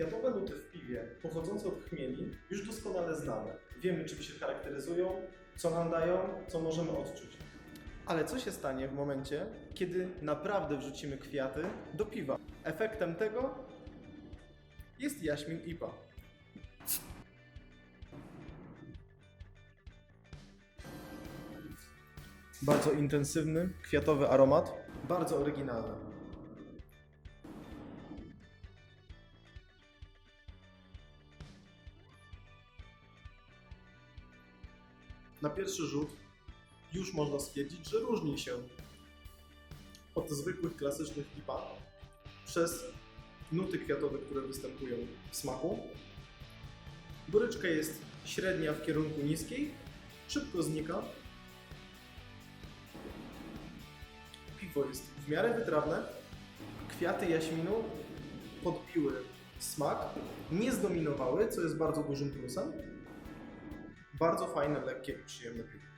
Kwiatowe nuty w piwie pochodzące od chmieli już doskonale znane. Wiemy, czym się charakteryzują, co nam dają, co możemy odczuć. Ale co się stanie w momencie, kiedy naprawdę wrzucimy kwiaty do piwa? Efektem tego jest jaśmin IPA. Bardzo intensywny, kwiatowy aromat, bardzo oryginalny. Na pierwszy rzut już można stwierdzić, że różni się od zwykłych klasycznych IPA przez nuty kwiatowe, które występują w smaku. Goryczka jest średnia w kierunku niskiej, szybko znika. Piwo jest w miarę wytrawne. Kwiaty jaśminu podbiły smak, nie zdominowały, co jest bardzo dużym plusem. Bardzo fajne, lekkie i przyjemne piwo.